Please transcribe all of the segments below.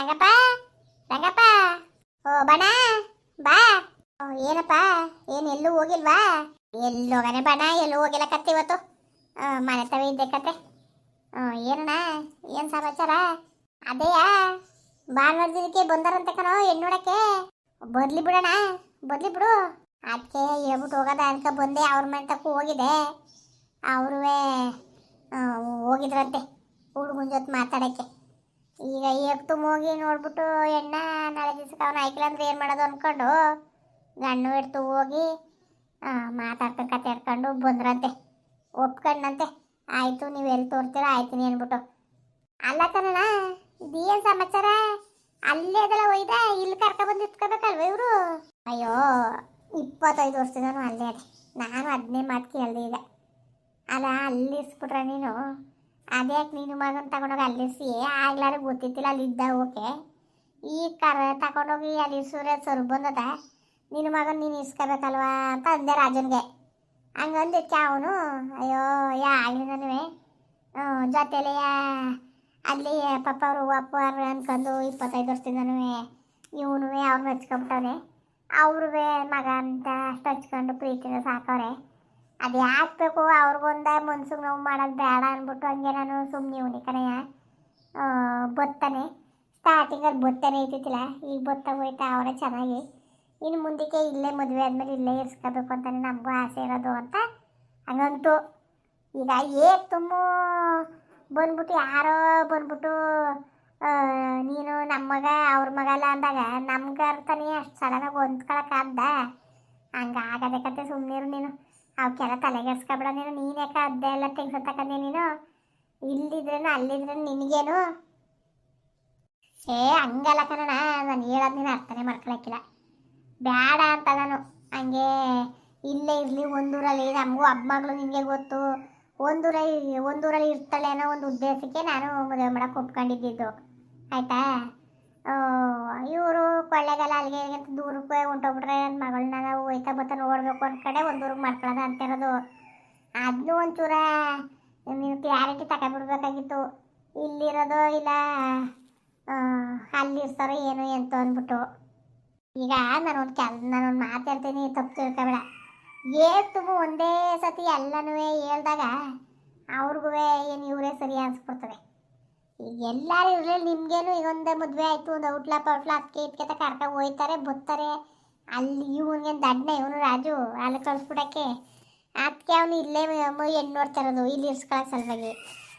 ರಂಗಪ್ಪ ರಂಗಪ್ಪ. ಓ, ಬಣ, ಬಾ. ಏನಪ್ಪ, ಏನು, ಎಲ್ಲೂ ಹೋಗಿಲ್ವಾ? ಎಲ್ಲಿ ಹೋಗನೆ ಬಣ, ಎಲ್ಲೂ ಹೋಗಿಲ್ಲ ಕತ್ತೆ ಇವತ್ತು. ಮನೆ ತವ ಇದ್ದೆ ಕತೆ ಏನಣ್ಣ, ಏನ್ ಸಮಾಚಾರ? ಅದೇಯಾ ಭಾನುವಾರ ಬಂದಾರಂತ ಬಂದಾರಂತೆ ಕಣೋ ಹೆಣ್ಣು ನೋಡಕ್ಕೆ ಬದ್ಲಿ ಬಿಡೋಣ ಬದ್ಲಿ ಬಿಡು. ಅದಕ್ಕೆ ಹೇಳ್ಬಿಟ್ಟು ಹೋಗೋದ ಅನ್ಕ ಬಂದೆ, ಅವ್ರ ಮನೆ ತಕ್ಕ ಹೋಗಿದೆ. ಅವ್ರೂ ಹೋಗಿದ್ರಂತೆ, ಹುಡುಗನ ಜೊತೆ ಮಾತಾಡಕ್ಕೆ. ಈಗ ಎತ್ತು ಹೋಗಿ ನೋಡ್ಬಿಟ್ಟು ಎಣ್ಣ ನಾಳೆ ದಿವ್ಸಕ್ಕೆ ಅವನು ಐಕ್ಲ ಅಂದ್ರೆ ಏನು ಮಾಡೋದು ಅಂದ್ಕೊಂಡು ಗಣ್ಣು ಎಡ್ತು ಹೋಗಿ ಮಾತಾಡ್ಕೊಂಡು ಕತೆ ಆಡ್ಕೊಂಡು ಬಂದ್ರಂತೆ. ಒಪ್ಕೊಂಡಂತೆ. ಆಯಿತು, ನೀವು ಎಲ್ಲಿ ತೋರ್ತೀರ? ಆಯ್ತೀನಿ ಅಂದ್ಬಿಟ್ಟು. ಅಲ್ಲ ಕಣಣ್ಣ ಇದೇನು ಸಮಾಚಾರ? ಅಲ್ಲೇ ಅದೆಲ್ಲ ಒಯ್ದ, ಇಲ್ಲಿ ಕರ್ಕೊಬಂದು ಇಟ್ಕೋಬೇಕಲ್ವ ಇವರು? ಅಯ್ಯೋ, ಇಪ್ಪತ್ತೈದು ವರ್ಷದನು ಅಲ್ಲೇ ಅದೇ. ನಾನು ಅದನ್ನೇ ಮಾತು ಕೇಳಿದೆ ಈಗ ಅಲ್ಲ ಅಲ್ಲಿ ಇಸ್ಬಿಟ್ರೆ ನೀನು? ಅದ್ಯಾಕೆ ನೀನು ಮಗನ ತಗೊಂಡೋಗಿ ಅಲ್ಲಿಸಿ ಆಗ್ಲಾರ ಗೊತ್ತಿತ್ತಿಲ್ಲ ಅಲ್ಲಿ ಇದ್ದ ಓಕೆ. ಈ ಕರ ತಗೊಂಡೋಗಿ ಅಲ್ಲಿ ಸೂರ್ಯ ಸರ್ ಬಂದದ ನಿನ್ನ ಮಗನ ನೀನು ಇಸ್ಕೋಬೇಕಲ್ವಾ ಅಂತ ಅಂದೆ ರಾಜನ್ಗೆ. ಹಂಗಂದಿದ್ಕೆ ಅವನು, ಅಯ್ಯೋ, ಯಾ ಆಗ್ಲಿನೂ ಜೊತೆಲೆ ಅಲ್ಲಿ ಪಪ್ಪ ಅವರು ಅಪ್ಪ ಅನ್ಕೊಂಡು ಇಪ್ಪತ್ತೈದು ವರ್ಷದಿಂದನೂ ಇವನು ಅವ್ರನ್ನ ಹಚ್ಕೊಂಬಿಟ್ಟವನೆ ಅವ್ರಿಗೆ ಮಗ ಅಂತ ಅಷ್ಟು ಹಚ್ಕೊಂಡು ಪ್ರೀತಿನ ಸಾಕವ್ರೆ. ಅದು ಯಾಕಬೇಕು ಅವ್ರಿಗೊಂದ ಮನ್ಸಿಗೆ ನೋವು ಮಾಡೋದು ಬೇಡ ಅಂದ್ಬಿಟ್ಟು ಹಂಗೆ ನಾನು ಸುಮ್ಮನೆ ಇವನಿ ಕಣಯ್ಯ ಬತ್ತಾನೆ. ಸ್ಟಾರ್ಟಿಂಗಲ್ಲಿ ಬತ್ತಾನೆ ಇದ್ದಿದ್ದಿಲ್ಲ ಈಗ ಬತ್ತಾಗೋಯ್ತಾ ಅವರೇ ಚೆನ್ನಾಗಿ. ಇನ್ನು ಮುಂದಕ್ಕೆ ಇಲ್ಲೇ ಮದುವೆ ಆದಮೇಲೆ ಇಲ್ಲೇ ಇರ್ಸ್ಕೋಬೇಕು ಅಂತಾನೆ ನಮಗೂ ಆಸೆ ಇರೋದು ಅಂತ ಹಂಗಂತೂ. ಈಗ ಏ ತುಂಬ ಬಂದ್ಬಿಟ್ಟು ಯಾರೋ ಬಂದ್ಬಿಟ್ಟು ನೀನು ನಮ್ಮ ಮಗ, ಅವ್ರ ಮಗ ಅಲ್ಲ ಅಂದಾಗ ನಮ್ಗೆ ಅರ್ಥನೇ ಅಷ್ಟು ಸಡನ್ನಾಗಿ ಹೊಂದ್ಕೊಳಕ್ಕಾಗ್ದ ಹಂಗಾಗದೆ ಕತೆ ಸುಮ್ಮನಿರು ನೀನು. ಅವಕ್ಕೆಲ್ಲ ತಲೆಗೆಡ್ಸ್ಕೊಬೇಡ ನೀನು. ನೀನೇಕ ಅದ್ದೆ ಎಲ್ಲ ತಗೊಂಡೆ ನೀನು? ಇಲ್ಲಿದ್ರೇನು ಅಲ್ಲಿದ್ರೇನು ನಿನಗೇನು? ಏ, ಹಂಗಲ್ಲ ಕಣ ನಾನು ಹೇಳೋದು ನೀನು ಅರ್ಥನೇ ಮಾಡ್ಕೊಳಕ್ಕಿಲ್ಲ. ಬೇಡ ಅಂತ ನಾನು. ಹಂಗೆ ಇಲ್ಲೇ ಇರಲಿ, ಒಂದೂರಲ್ಲಿ. ನಮಗೂ ಹಬ್ಬಗಳು ನಿನಗೆ ಗೊತ್ತು. ಒಂದೂರಲ್ಲಿ ಒಂದೂರಲ್ಲಿ ಇರ್ತಾಳೆ ಅನ್ನೋ ಒಂದು ಉದ್ದೇಶಕ್ಕೆ ನಾನು ಮದುವೆ ಮಾಡಕ್ಕೆ ಒಪ್ಕೊಂಡಿದ್ದಿದ್ದು ಆಯಿತಾ? ಇವರು ಕೊಳ್ಳೆಗಾಲ ಅಲ್ಲಿಗೆ ಅಂತ ದೂರಕ್ಕೆ ಹೊಂಟೋಗ್ಬಿಟ್ರೆ ನನ್ನ ಮಗಳನ್ನ ನಾವು ಹೋಯ್ತಾ ಬರ್ತಾ ನೋಡಬೇಕು ಒಂದು ಕಡೆ ಒಂದು ಊರಿಗೆ ಮಾಡ್ಕೊಳ್ಳೋದು ಅಂತಿರೋದು. ಅದನ್ನೂ ಒಂಚೂರ ನೀವು ಕ್ಲಾರಿಟಿ ತಗೊಂಡ್ಬಿಡ್ಬೇಕಾಗಿತ್ತು ಇಲ್ಲಿರೋದು ಇಲ್ಲ ಅಲ್ಲಿರ್ತಾರೋ ಏನು ಎಂತ ಅಂದ್ಬಿಟ್ಟು. ಈಗ ನಾನೊಂದು ಕೆಲ್ ನಾನೊಂದು ಮಾತಾಡ್ತೀನಿ ತಪ್ಪು ತಿಳ್ಕೊಬೇಡ. ಏತು ಒಂದೇ ಸತಿ ಎಲ್ಲನೂ ಹೇಳ್ದಾಗ ಅವ್ರಿಗೂ ಏನು ಇವರೇ ಸರಿ ಅನ್ಸ್ಬಿಡ್ತದೆ ಈಗ ಎಲ್ಲರೂ ಇರಲಿ, ನಿಮಗೇನು ಈಗ ಒಂದು ಮದುವೆ ಆಯಿತು, ಒಂದು ಔಟ್ಲ ಪೌಟ್ಲ ಅದಕ್ಕೆ ಇಟ್ಕೆತ ಕರ್ಕ ಹೋಯ್ತಾರೆ ಬರ್ತಾರೆ ಅಲ್ಲಿ ಇವನಿಗೆ ದಡ್ಡ ಇವನು ರಾಜು, ಅಲ್ಲಿ ಕಳಿಸ್ಬಿಡಕ್ಕೆ. ಅದಕ್ಕೆ ಅವನು ಇಲ್ಲೇ ಹೆಣ್ಣು ನೋಡ್ತಾ ಇರೋದು ಇಲ್ಲಿ ಇರ್ಸ್ಕೊಳಕ್ಕೆ ಸಲುವಾಗಿ.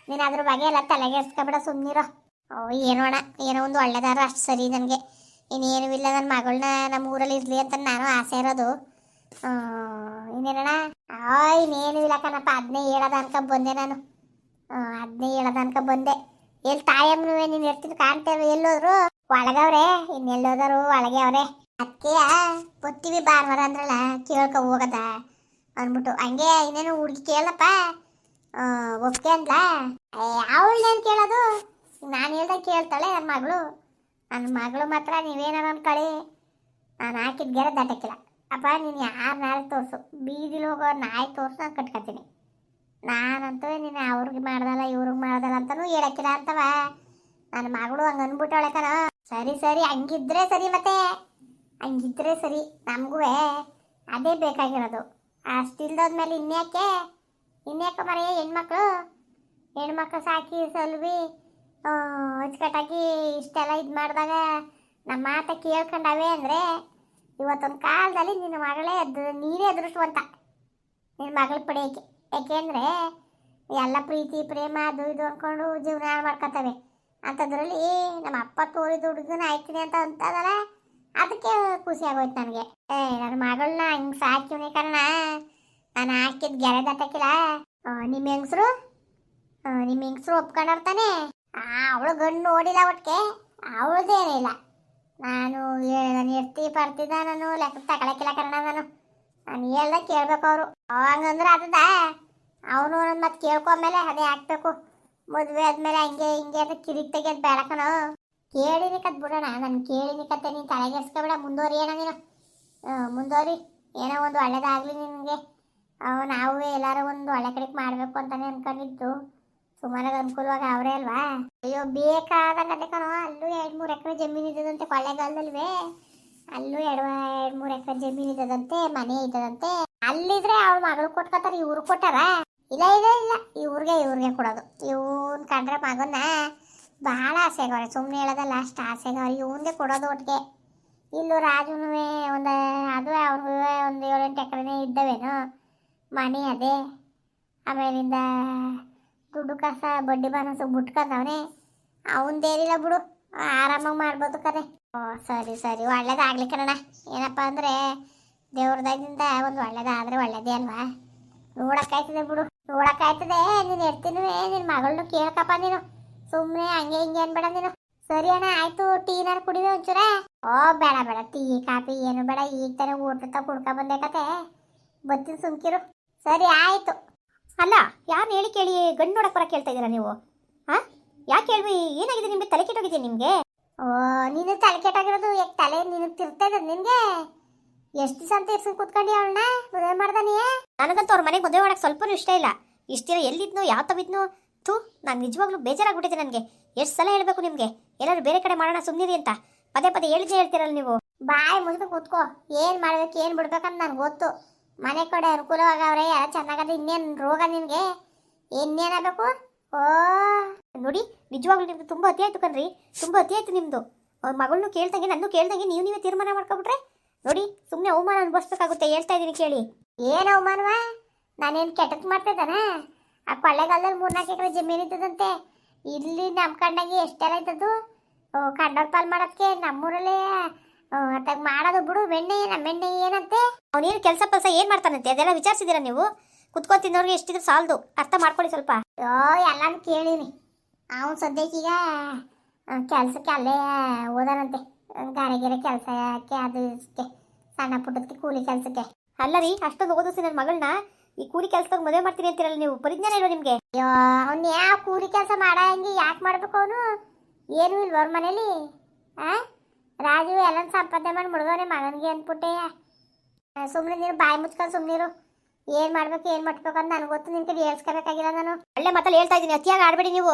ನೀನು ಅದ್ರ ಬಗ್ಗೆ ಎಲ್ಲ ತಲೆಗೆ ಇರ್ಸ್ಕೊಬೇಡ ಸುಮ್ಮನಿರೋ ಓ ಏನೋಣ ಏನೋ ಒಂದು ಒಳ್ಳೆದಾರ ಅಷ್ಟು ಸರಿ ನನಗೆ. ಇನ್ನೇನು ಇಲ್ಲ ನನ್ನ ಮಗಳನ್ನ ನಮ್ಮ ಊರಲ್ಲಿ ಇರಲಿ ಅಂತ ನಾನು ಆಸೆ ಇರೋದು. ಇನ್ನೇನಣ್ಣ? ಆ ಇನ್ನೇನು ಇಲ್ಲ ಕಣಪ್ಪ ಅದನ್ನೇ ಹೇಳೋದ ಅನ್ಕ ಬಂದೆ ನಾನು. ಅದನ್ನೇ ಹೇಳೋದ ಅನ್ಕ ಬಂದೆ. ಎಲ್ಲಿ ತಾಯಮ್ಮನೂ ನೀನು ಇರ್ತೀನಿ ಕಾಣ್ತೇವೆ? ಎಲ್ಲೋದ್ರು? ಒಳಗವ್ರೆ, ಇನ್ನೆಲ್ಲೋದರು? ಒಳಗೆ ಅವ್ರೆ. ಅದಕ್ಕೆ ಬತ್ತೀವಿ ಭಾನುವಾರ ಅಂದ್ರಲ್ಲ, ಕೇಳ್ಕೊ ಹೋಗದ ಅಂದ್ಬಿಟ್ಟು. ಹಂಗೆ ಇನ್ನೇನು ಹುಡುಗಿ ಕೇಳಪ್ಪ ಒಪ್ಕೆ ಅಂದ್ಲ? ಏನು ಕೇಳೋದು? ನಾನು ಹೇಳ್ದ ಕೇಳ್ತಾಳೆ ನನ್ನ ಮಗಳು. ನನ್ನ ಮಗಳು ಮಾತ್ರ ನೀವೇನಾರ ಅನ್ಕೊಳ್ಳಿ ನಾನು ಹಾಕಿದ ಗೆರೆ ದಾಟಕಿಲ್ಲ ಅಪ್ಪ, ನೀನು ಯಾರು ನಾಳೆ ತೋರಿಸು? ಬೀದಿಲಿ ಹೋಗೋ ನಾಯಿ ತೋರಿಸು, ನಾನು ಕಟ್ಕೊತೀನಿ. ನಾನಂತೂ ನೀನು ಅವ್ರಿಗೆ ಮಾಡ್ದಲ್ಲ, ಇವ್ರಿಗೆ ಮಾಡ್ದಲ್ಲ ಅಂತಲೂ ಹೇಳಕ್ಕಿಲ್ಲ ಅಂತವ. ನನ್ನ ಮಗಳು ಹಂಗೆ ಅಂದ್ಬಿಟ್ಟವಳೆ ಕಣ. ಸರಿ ಸರಿ, ಹಂಗಿದ್ರೆ ಸರಿ ಮತ್ತೆ. ಹಂಗಿದ್ರೆ ಸರಿ ನಮಗೂ ಅದೇ ಬೇಕಾಗಿರೋದು. ಅಷ್ಟಿಲ್ದೋದ್ಮೇಲೆ ಇನ್ಯಾಕೆ? ಇನ್ಯಾಕೆ ಮರೆಯ ಹೆಣ್ಮಕ್ಳು? ಹೆಣ್ಮಕ್ಳು ಸಾಕಿ ಸಲ್ವಿ ಅಚ್ಚುಕಟ್ಟಾಗಿ ಇಷ್ಟೆಲ್ಲ ಇದು ಮಾಡಿದಾಗ ನಮ್ಮ ಮಾತ ಕೇಳ್ಕೊಂಡವೆ ಅಂದರೆ ಇವತ್ತೊಂದು ಕಾಲದಲ್ಲಿ ನಿನ್ನ ಮಗಳೇ ಅದು ನೀನೇ ಅದೃಷ್ಟವಂತ. ನಿನ್ನ ಮಗಳ ಪಡೆಯೋಕ್ಕೆ. ಯಾಕೆಂದರೆ ಎಲ್ಲ ಪ್ರೀತಿ, ಪ್ರೇಮ, ಅದು ಇದು ಅಂದ್ಕೊಂಡು ಜೀವನ ಮಾಡ್ಕೊತವೆ? ಅಂಥದ್ರಲ್ಲಿ ನಮ್ಮ ಅಪ್ಪ ತೋರಿದ ಹುಡುಗನ ಆಯ್ತೀನಿ ಅಂತ ಅಂತದಲ್ಲ, ಅದಕ್ಕೆ ಖುಷಿ ಆಗೋಯ್ತು ನನಗೆ. ಏ ನನ್ನ ಮಗಳನ್ನ ಹಿಂಗೆ ಸಾಕಿವ್ನಿ ಕಾರಣ ನಾನು ಹಾಕಿದ್ ಗೆರೆ ದಟ್ಟಕ್ಕಿಲ್ಲ ನಿಮ್ಮ ಹೆಂಗಸರು? ನಿಮ್ಮ ಹೆಂಗಸರು ಒಪ್ಕೊಂಡಿರ್ತಾನೆ ಅವಳು ಗಂಡು ನೋಡಿಲ್ಲ ಒಟ್ಟಿಗೆ ಅವಳದೇನಿಲ್ಲ. ನಾನು ನಾನು ಇರ್ತಿ ಪಡ್ತಿದ್ದ ನಾನು ಲೆಕ್ಕ ತಗೊಳಕ್ಕಿಲ್ಲ ಕಾರಣ ನಾನು. ನಾನು ಕೇಳ್ಬೇಕು ಅವರು. ಹಂಗಂದ್ರೆ ಅದದ, ಅವನು ನನ್ನ ಮತ್ತೆ ಕೇಳ್ಕೊಂಡ್ಮೇಲೆ ಅದೇ ಹಾಕ್ಬೇಕು. ಮದುವೆ ಆದ್ಮೇಲೆ ಹಂಗೆ ಹಿಂಗೆ ಅಂತ ಕಿರಿಕ್ ತೆಗಿಯೋದು ಬೇಡ ಕಣ ಕೇಳಿನಿ ಕತ್ ಬಿಡೋಣ, ನಾನು ಕೇಳಿನಿ ಕತ್ತೆ ನೀನು ತಲೆಗೆಡ್ಸ್ಕೊಬೇಡ ಮುಂದುವರಿ ಏನೋ ನೀನು. ಮುಂದುವರಿ ಏನೋ ಒಂದು ಒಳ್ಳೇದಾಗಲಿ ನಿನಗೆ. ಅವು ನಾವು ಎಲ್ಲರೂ ಒಂದು ಒಳ್ಳೆ ಕಡೆಗೆ ಮಾಡಬೇಕು ಅಂತಾನೆ ಅನ್ಕೊಂಡಿದ್ದು. ಸುಮಾರಾಗಿ ಅನುಕೂಲವಾಗಿ ಅವರೇ ಅಲ್ವಾ? ಅಯ್ಯೋ, ಬೇಕಾದಂಗೆ ಅದೇ ಕಣೋ. ಅಲ್ಲೂ ಎರಡು ಮೂರು ಎಕರೆ ಜಮೀನು ಇದ್ದದಂತೆ ಕೊಳ್ಳೆಗಾಲದಲ್ವೇ. ಅಲ್ಲೂ ಎರಡು ಎರಡು, ಮೂರು ಎಕರೆ ಜಮೀನು ಇದ್ದದಂತೆ, ಮನೆ ಇದ್ದದಂತೆ, ಅಲ್ಲಿದ್ರೆ ಅವ್ರ ಮಗಳು ಕೊಟ್ಕೋತಾರೆ, ಇವ್ರು ಕೊಟ್ಟಾರ? ಇಲ್ಲ ಇಲ್ಲ ಇಲ್ಲ. ಇವ್ರಿಗೆ ಇವ್ರಿಗೆ ಕೊಡೋದು. ಇವನ್ ಕಂಡ್ರೆ ಮಗನ್ನ ಬಹಳ ಆಸೆಗವ್ರೆ. ಸುಮ್ಮನೆ ಹೇಳೋದಲ್ಲ, ಅಷ್ಟು ಆಸೆಗವ್ರೆ. ಇವನ್ಗೆ ಕೊಡೋದು ಒಟ್ಟಿಗೆ. ಇಲ್ಲೂ ರಾಜುನೂ ಒಂದು, ಅದು ಅವ್ರಿಗೂ ಒಂದು ಏಳೆಂಟು ಎಕರೆನೇ ಇದ್ದವೇನು, ಮನೆ ಅದೇ. ಆಮೇಲಿಂದ ದುಡ್ಡು ಕಾಸ, ಬಡ್ಡಿ ಬಾನಸು ಬಿಟ್ಕೊಂಡವನೇ ಅವನ್ದೇನಿಲ್ಲ ಬಿಡು. ಆರಾಮಾಗಿ ಮಾಡ್ಬೋದು ಕರೆ. ಓ, ಸರಿ ಸರಿ. ಒಳ್ಳೇದಾಗ್ಲಿ ಕಣ ಏನಪ್ಪ ಅಂದರೆ ದೇವ್ರದಾಗಿಂದ ಒಂದು ಒಳ್ಳೇದಾದ್ರೆ ಒಳ್ಳೇದೇ ಅಲ್ವಾ? ನೋಡಕ್ಕಾಯ್ತದೆ ಬಿಡು. ನೋಡಕ್ಕಾಯ್ತದೆ. ನೀನು ಇರ್ತೀನಿ ನಿನ್ ಮಗಳನ್ನೂ ಕೇಳ್ಕಪ್ಪ ನೀನು. ಸುಮ್ಮನೆ ಹಂಗೆ ಹಿಂಗೆ ಅನ್ಬೇಡ ನೀನು. ಸರಿ ಅಣ್ಣ, ಆಯ್ತು. ಟೀನಾರು ಕುಡಿವೆ ಒಂಚೂರ? ಓ, ಬೇಡ ಬೇಡ. ಟೀ, ಕಾಫಿ ಏನು ಬೇಡ. ಈಗ ತಾನೇ ಊಟ ಕುಡ್ಕ ಬಂದೆ ಕತೆ ಬತ್ತೀನಿ ಸುಮ್ಕಿರು. ಸರಿ, ಆಯ್ತು. ಅಲ್ಲ, ಯಾರು ಹೇಳಿ ಕೇಳಿ? ಗಂಡು ನೋಡಕ್ಕೆ ಬರ ಕೇಳ್ತಾ ಇದ್ದೀರಾ ನೀವು? ಹಾ ಯಾಕೆ ಹೇಳ್ವಿ ಏನಾಗಿದೆ ನಿಮಗೆ? ತಲೆ ಕೆಟ್ಟೋಗಿದೆ ನಿಮ್ಗೆ? ಓ, ನೀನು ತಲೆ ಕೆಟ್ಟಾಗಿರೋದು ಯಾಕೆ ತಲೆ ನಿನಗೆ ತಿರ್ತದ ನಿನಗೆ? ಎಷ್ಟು ದಿವಸ ಅಂತ ಇರ್ಸ್ಕೊಂಡು ಕೂತ್ಕೊಂಡು ಅವಳನ್ನ? ಮದುವೆ ಮಾಡ್ದಾನೆ ನನಗಂತೂ ಅವ್ರ ಮನೆಗೆ ಮದುವೆ ಮಾಡೋಕೆ ಸ್ವಲ್ಪನೂ ಇಷ್ಟ ಇಲ್ಲ. ಇಷ್ಟಿರ ದಿನ ಎಲ್ಲಿದ್ನೋ ಯಾವ ತವಿದ್ನೋ ಥೂ, ನಾನು ನಿಜವಾಗ್ಲೂ ಬೇಜಾರಾಗ್ಬಿಟ್ಟಿದೆ ನನಗೆ. ಎಷ್ಟು ಸಲ ಹೇಳಬೇಕು ನಿಮಗೆ? ಎಲ್ಲರೂ ಬೇರೆ ಕಡೆ ಮಾಡೋಣ ಸುಮ್ಮನಿರಿ ಅಂತ. ಪದೇ ಪದೇ ಹೇಳಿದ್ದೆ ಹೇಳ್ತೀರಲ್ಲ ನೀವು. ಬಾಯ್ ಮುಗಿದು ಕೂತ್ಕೋ. ಏನು ಮಾಡಬೇಕು, ಏನು ಬಿಡ್ಬೇಕಂತ ನನಗೆ ಗೊತ್ತು. ಮನೆ ಕಡೆ ಅನುಕೂಲವಾಗವ್ರೆ, ಯಾರು ಚೆನ್ನಾಗದ ಇನ್ನೇನು ರೋಗ ನಿನಗೆ? ಇನ್ನೇನಾಗಬೇಕು? ಓ ನೋಡಿ, ನಿಜವಾಗ್ಲೂ ನಿಮ್ದು ತುಂಬ ಅತಿ ಆಯ್ತು ಕಣ್ರಿ. ತುಂಬ ಅತಿ ಆಯ್ತು ಅವ್ರ ಮಗಳನ್ನೂ ಕೇಳ್ದಂಗೆ ನನ್ನ ಕೇಳ್ದಂಗೆ ನೀವು ನೀವೇ ತೀರ್ಮಾನ ಮಾಡ್ಕೊಬಿಟ್ರೆ? ನೋಡಿ ಸುಮ್ಮನೆ ಅವಮಾನ ಅನುಭವಿಸ್ಬೇಕಾಗುತ್ತೆ, ಹೇಳ್ತಾ ಇದ್ದೀನಿ ಕೇಳಿ. ಏನು ಅವಮಾನವ? ನಾನೇನು ಕೆಟ್ಟಕ್ಕೆ ಮಾಡ್ತಿದ್ದಾನ ಆ ಕೊಳ್ಳೆಗಾಲದಲ್ಲಿ ಮೂರ್ನಾಲ್ಕು ಎಕರೆ ಜಮೀನು ಇದ್ದದಂತೆ, ಇಲ್ಲಿ ನಮ್ಮ ಕಂಡಂಗೆ ಎಷ್ಟೆಲ್ಲ ಇದ್ದದ್ದು? ಕಂಡವ್ರ ಪಾಲ್ ಮಾಡೋದಕ್ಕೆ ನಮ್ಮೂರಲ್ಲೇ ಅತ್ತಾಗ ಮಾಡೋದು ಬಿಡು, ಬೆಣ್ಣೆ ನಮ್ಮ ಬೆಣ್ಣೆ ಏನಂತೆ? ಅವನೇನು ಕೆಲಸ ಪಲ್ಸ ಏನು ಮಾಡ್ತಾನಂತೆ? ಅದೆಲ್ಲ ವಿಚಾರಿಸಿದ್ದೀರಾ ನೀವು? ಕುತ್ಕೊಂಡು ಎಷ್ಟಿದ್ರು ಸಾಲದು. ಅರ್ಥ ಮಾಡ್ಕೊಳ್ಳಿ ಸ್ವಲ್ಪ. ಅಯ್ಯೋ ಎಲ್ಲಾನು ಕೇಳೀನಿ. ಅವನು ಸದ್ಯಕ್ಕೀಗ ಕೆಲಸಕ್ಕೆ ಅಲ್ಲೇ ಓದಾನಂತೆ. ಗಾರೆಗೆರೆ ಕೆಲಸಕ್ಕೆ ಅದು ಇದಕ್ಕೆ ಸಣ್ಣ ಪುಟ್ಟದಕ್ಕೆ ಕೂಲಿ ಕೆಲಸಕ್ಕೆ. ಅಲ್ಲ ರೀ, ಅಷ್ಟೊಂದು ಓದಿಸಿ ನನ್ನ ಮಗಳನ್ನ ಈ ಕೂಲಿ ಕೆಲಸದಾಗ ಮದುವೆ ಮಾಡ್ತೀನಿ ಅಂತೀರಲ್ಲ ನೀವು, ಪರಿಜ್ಞಾನ ಇಲ್ವಾ ನಿಮಗೆ? ಅಯ್ಯೋ ಅವ್ನು ಯಾವ ಕೂಲಿ ಕೆಲಸ ಮಾಡಂಗೆ ಯಾಕೆ ಮಾಡ್ಬೇಕು ಅವನು? ಏನು ಇಲ್ವ ಅವ್ರ ಮನೇಲಿ? ಆ? ರಾಜು ಎಲ್ಲ ಸಂಪಾದನೆ ಮಾಡಿ ಮುಡ್ದವನೇ ಮಗನಿಗೆ ಅಂದ್ಬಿಟ್ಟೆ. ಸುಮ್ಮನೆ ನೀನು ಬಾಯಿ ಮುಚ್ಕೊಂಡು ಸುಮ್ಮನಿರು ಏನು ಮಾಡ್ಬೇಕು ಏನ್ ಮಾಡ್ಬೇಕು ಅಂತ ನನಗೆ ಗೊತ್ತು ನಿನ್ ಕಡೆ ಹೇಳ್ಸ್ಕೋಬೇಕಾಗಿಲ್ಲ ನಾನು. ಒಳ್ಳೆ ಮಾತಲ್ಲಿ ಹೇಳ್ತಾ ಇದ್ದೀನಿ ಅತಿಯಾಗಿ ಆಡ್ಬೇಡಿ ನೀವು.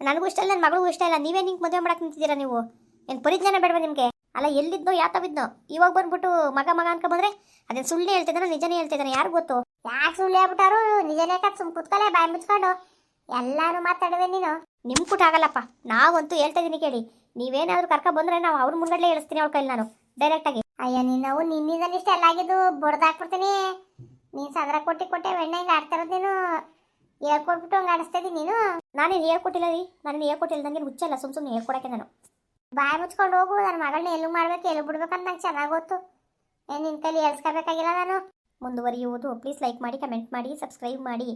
ನನಗೂ ಇಷ್ಟ ಇಲ್ಲ ನನ್ನ ಮಗಳಿಗೂ ಇಷ್ಟ ಇಲ್ಲ ನೀವೇ ನಿಂಗೆ ಮದುವೆ ಮಾಡಕ್ ನಿಂತಿದ್ದೀರಾ ನೀವು? ಏನು ಪರಿಜ್ಞಾನ ಬೇಡವಾ ನಿಮಗೆ? ಅಲ್ಲ ಎಲ್ಲಿದ್ನೋ ಯಾತವಿದ್ನೋ ಇವಾಗ ಬಂದ್ಬಿಟ್ಟು ಮಗ ಮಗ ಅನ್ಕೊ ಬಂದ್ರೆ ಅದನ್ನ ಸುಳ್ಳು ಹೇಳ್ತಿದ್ದಾನೆ ನಿಜನೇ ಹೇಳ್ತಿದ್ದಾನೆ ಯಾರು ಗೊತ್ತು? ಯಾಕೆ ಸುಳ್ಳು ಹೇಳ್ಬಿಟ್ಟಾರು ನಿಜನೇ ಕತ್ ಸುಮ್ ಕುತ್ಕಲೇ ಬಾಯಿ ಮುಚ್ಕೊಂಡು. ಎಲ್ಲಾನು ಮಾತಾಡುವೆ ನೀನು. ನಿಮ್ ಕುಟ ಆಗಲ್ಲಪ್ಪ ನಾವಂತೂ ಹೇಳ್ತಾ ಇದೀನಿ ಕೇಳಿ. ನೀವೇನಾದ್ರೂ ಕರ್ಕ ಬಂದ್ರೆ ನಾವು ಅವ್ರ ಮುಂಗಡ್ಲೆ ಹೇಳಿಸ್ತೀನಿ ಅವ್ರ ಕೈಲಿ ನಾನು ಡೈರೆಕ್ಟ್ ಆಗಿ. ಅಯ್ಯ ನೀನು ನಿನ್ನಿಂದ ಇಷ್ಟ ಎಲ್ಲ ಆಗಿದ್ದು ಬಡ್ದಾಕ್ಬಿಡ್ತೀನಿ ನೀನು ಸದರ ಕೊಟ್ಟಿ ಕೊಟ್ಟೆ ಎಣ್ಣೆ ಹಿಂಗೆ ಆಡ್ತಾ ನೀನು ಹೇಳ್ಕೊಟ್ಬಿಟ್ಟು ಹಂಗೆ ಆಡಿಸ್ತಿದೀನಿ ನೀನು? ನಾನೇನು ಹೇಳ್ಕೊಟ್ಟಿಲ್ಲ ರೀ. ನಾನು ಹೇಳ್ಕೊಟ್ಟಿಲ್ಲ. ನನಗೆ ಹುಚ್ಚಲ್ಲ ಸುಮ್ ಸುಮ್ಮನೆ ಹೇಳ್ಕೊಡಕ್ಕೆ ನಾನು. ಬಾಯಿ ಮುಚ್ಕೊಂಡು ಹೋಗು. ನನ್ನ ಮಗಳನ್ನ ಎಲ್ಲೂ ಮಾಡ್ಬೇಕು, ಎಲ್ಲೂ ಬಿಡ್ಬೇಕಂತ ನಂಗೆ ಚೆನ್ನಾಗಿ ಗೊತ್ತು. ಏನು ನಿನ್ನ ಕೈಲಿ ಹೇಳ್ಸ್ಕೋಬೇಕಾಗಿಲ್ಲ ನಾನು. ಮುಂದುವರಿಯುವುದು. ಪ್ಲೀಸ್ ಲೈಕ್ ಮಾಡಿ, ಕಮೆಂಟ್ ಮಾಡಿ, ಸಬ್ಸ್ಕ್ರೈಬ್ ಮಾಡಿ.